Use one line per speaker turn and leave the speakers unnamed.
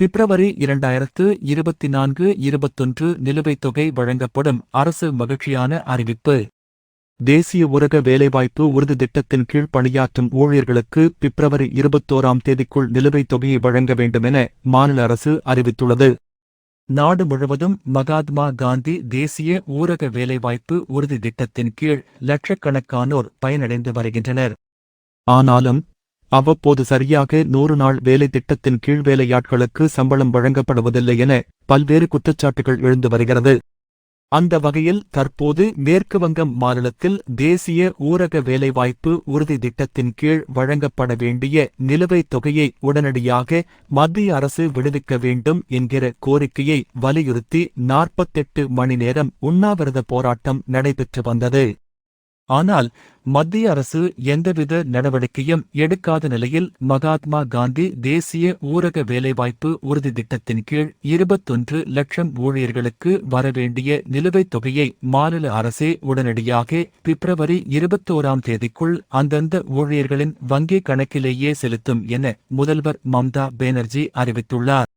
பிப்ரவரி இரண்டாயிரத்து இருபத்தி நான்கு இருபத்தொன்று நிலுவைத் தொகை வழங்கப்படும் அரசு மகிழ்ச்சியான அறிவிப்பு. தேசிய ஊரக வேலைவாய்ப்பு உறுதி திட்டத்தின் கீழ் பணியாற்றும் ஊழியர்களுக்கு பிப்ரவரி இருபத்தோராம் தேதிக்குள் நிலுவைத் தொகையை வழங்க வேண்டுமென மாநில அரசு அறிவித்துள்ளது. நாடு முழுவதும் மகாத்மா காந்தி தேசிய ஊரக வேலைவாய்ப்பு உறுதி திட்டத்தின் கீழ் லட்சக்கணக்கானோர் பயனடைந்து வருகின்றனர். ஆனாலும் அவ்வப்போது சரியாக நூறு நாள் வேலை திட்டத்தின் கீழ் வேலையாட்களுக்கு சம்பளம் வழங்கப்படுவதில்லை என பல்வேறு குற்றச்சாட்டுகள் எழுந்து வருகிறது. அந்த வகையில் தற்போது மேற்கு வங்கம் மாநிலத்தில் தேசிய ஊரக வேலைவாய்ப்பு உறுதி திட்டத்தின் கீழ் வழங்கப்பட வேண்டிய நிலுவைத் தொகையை உடனடியாக மத்திய அரசு விடுவிக்க வேண்டும் என்கிற கோரிக்கையை வலியுறுத்தி நாற்பத்தெட்டு மணி நேரம் உண்ணாவிரத போராட்டம் நடைபெற்று வந்தது. ஆனால் மத்திய அரசு எந்தவித நடவடிக்கையும் எடுக்காத நிலையில் மகாத்மா காந்தி தேசிய ஊரக வேலைவாய்ப்பு உறுதி திட்டத்தின் கீழ் இருபத்தொன்று லட்சம் ஊழியர்களுக்கு வரவேண்டிய நிலுவைத் தொகையை மாநில அரசே உடனடியாக பிப்ரவரி இருபத்தோராம் தேதிக்குள் அந்தந்த ஊழியர்களின் வங்கிக் கணக்கிலேயே செலுத்தும் என முதல்வர் மம்தா பேனர்ஜி அறிவித்துள்ளார்.